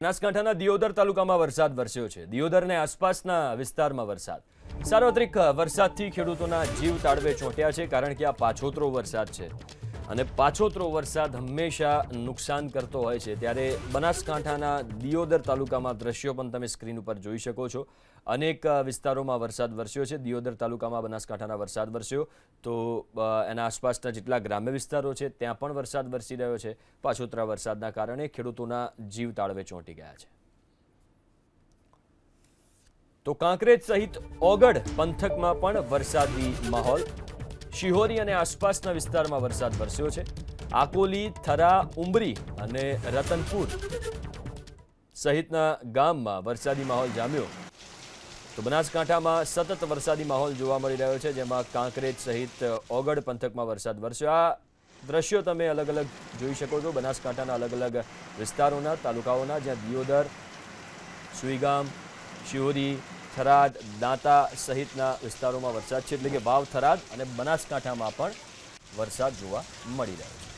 બનાસકાંઠાના દિયોદર તાલુકામાં વરસાદ વરસ્યો છે. દિયોદર અને આસપાસના વિસ્તારમાં વરસાદ. સાર્વત્રિક વરસાદથી ખેડૂતોના જીવ તાળવે ચોંટ્યા છે, કારણ કે આ પાછોતરો વરસાદ છે. અને પાછોતરો વરસાદ હંમેશા નુકસાન કરતો હોય છે. ત્યારે બનાસકાંઠાના દિયોદર તાલુકામાં દ્રશ્યો પણ તમે સ્ક્રીન ઉપર જોઈ શકો છો. અનેક વિસ્તારોમાં વરસાદ વરસ્યો છે. દિયોદર તાલુકામાં બનાસકાંઠાના વરસાદ વરસ્યો. તો એના આસપાસના જેટલા ગ્રામ્ય વિસ્તારો છે, ત્યાં પણ વરસાદ વરસી રહ્યો છે. પાછોતરા વરસાદના કારણે ખેડૂતોના જીવ તાળવે ચોંટી ગયા છે. તો કાંકરેજ સહિત ઓગડ પંથકમાં પણ વરસાદી માહોલ શિહોરી અને આસપાસના વિસ્તારમાં વરસાદ વરસ્યો છે. આકોલી, થરા ઉંબરી અને રતનપુર સહિતના ગામમાં વરસાદી માહોલ જામ્યો. તો બનાસકાંઠામાં સતત વરસાદી માહોલ જોવા મળી રહ્યો છે, જેમાં કાંકરેજ સહિત ઓગડ પંથકમાં વરસાદ વરસ્યો. આ દ્રશ્યો તમે અલગ અલગ જોઈ શકો છો. બનાસકાંઠાના અલગ અલગ વિસ્તારોના, તાલુકાઓના, જ્યાં દિયોદર, સુઈગામ, શિહોરી થરાદ દાંતા સહિતના વિસ્તારોમાં વરસાદ છે, એટલે કે વાવ થરાદ અને બનાસકાંઠામાં પણ વરસાદ જોવા મળી રહ્યો છે.